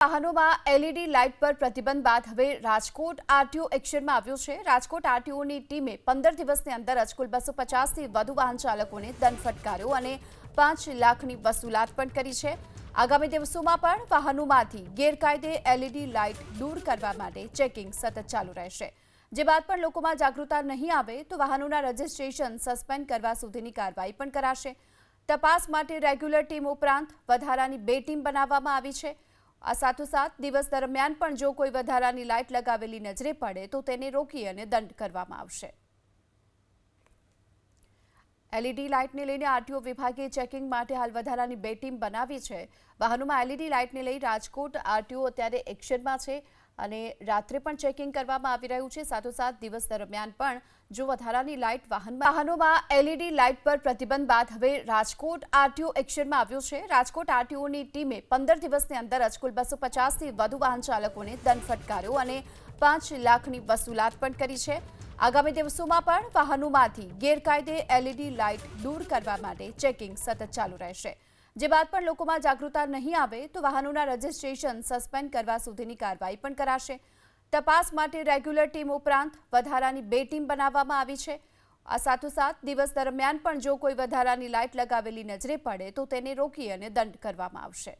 વાહનોમાં LED light પર પ્રતિબંધ બાદ હવે રાજકોટ આરટીઓ એક્શનમાં આવ્યું છે. રાજકોટ આરટીઓની ટીમે પંદર દિવસની અંદર જ કુલ બસો પચાસથી વધુ વાહન ચાલકોને દંડ ફટકાર્યો અને પાંચ લાખની વસૂલાત પણ કરી છે. આગામી દિવસોમાં પણ વાહનોમાંથી ગેરકાયદે એલઈડી લાઇટ દૂર કરવા માટે ચેકિંગ સતત ચાલુ રહેશે. જે બાદ પણ લોકોમાં જાગૃતતા નહીં આવે તો વાહનોના રજીસ્ટ્રેશન સસ્પેન્ડ કરવા સુધીની કાર્યવાહી પણ કરાશે. તપાસ માટે રેગ્યુલર ટીમ ઉપરાંત વધારાની બે ટીમ બનાવવામાં આવી છે. આ સાથોસાથ દિવસ દરમિયાન પણ જો કોઈ વધારાની લાઇટ લગાવેલી નજરે પડે, તો તેને રોકી અને દંડ કરવામાં આવશે. એલઈડી લાઇટને લઈને આરટીઓ વિભાગે ચેકિંગ માટે હાલ વધારાની બે ટીમ બનાવી છે. વાહનોમાં એલઈડી લાઇટને લઈ રાજકોટ આરટીઓ અત્યારે એક્શનમાં છે. અને રાત્રે પણ ચેકિંગ કરવામાં આવી રહ્યું છે. સાથોસાથ દિવસ દરમિયાન પણ જો વધારાની લાઇટ વાહન વાહનોમાં એલઈડી લાઇટ પર પ્રતિબંધ બાદ હવે રાજકોટ આરટીઓ એક્શનમાં આવ્યું છે. રાજકોટ આરટીઓની ટીમે પંદર દિવસની અંદર જ કુલ બસો પચાસથી વધુ વાહન ચાલકોને દંડ ફટકાર્યો અને પાંચ લાખની વસૂલાત પણ કરી છે. આગામી દિવસોમાં પણ વાહનોમાંથી ગેરકાયદે એલઈડી લાઇટ દૂર કરવા માટે ચેકિંગ સતત ચાલુ રહેશે. જે બાદ પણ લોકોમાં જાગૃતતા નહીં આવે તો વાહનોના રજીસ્ટ્રેશન સસ્પેન્ડ કરવા સુધીની કાર્યવાહી પણ કરાશે. તપાસ માટે રેગ્યુલર ટીમ ઉપરાંત વધારાની બે ટીમ બનાવવામાં આવી છે. આ સાથોસાથ દિવસ દરમિયાન પણ જો કોઈ વધારાની લાઇટ લગાવેલી નજરે પડે તો તેને રોકી અને દંડ કરવામાં આવશે.